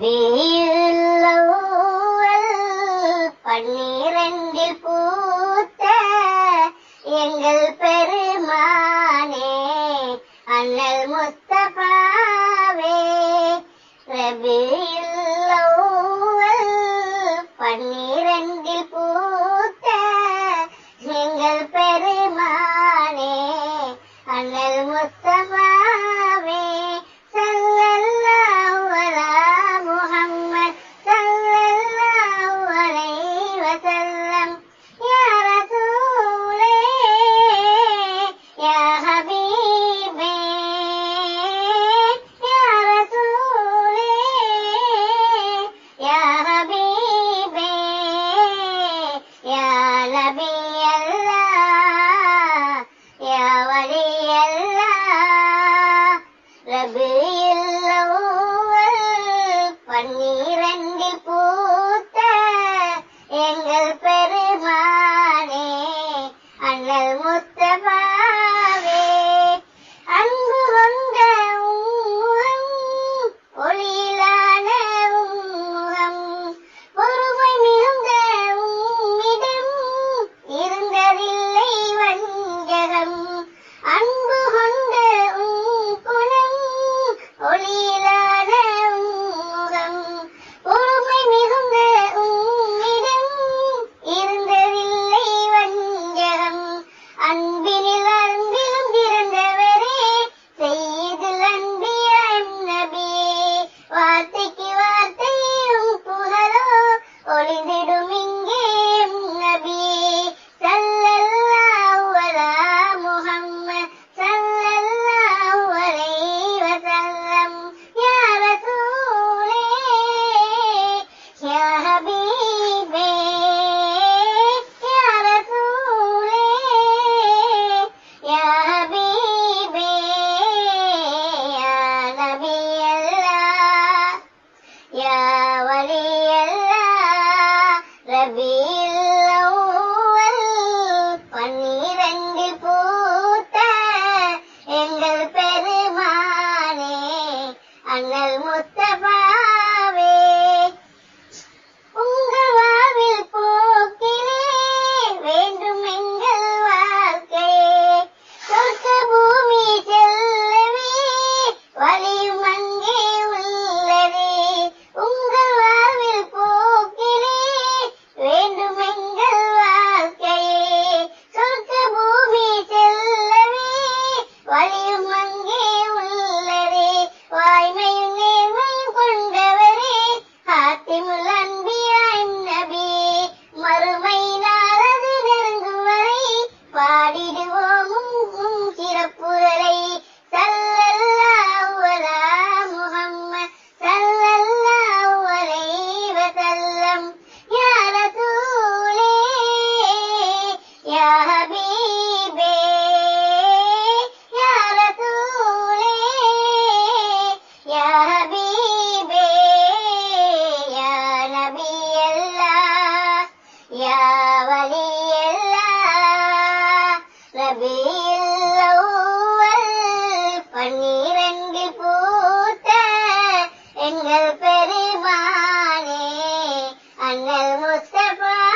ரபியில் பன்னிரண்டில் பூத்த எங்கள் பெருமானே அண்ணல் முஸ்தபாவே ரபியில் ரபி இல்லவல் பன்னிரண்டு பூத்த எங்கள் பெருமானே அண்ணல் முத்தமா ഞങ്ങൾ മുസ്തഫ you المصطفى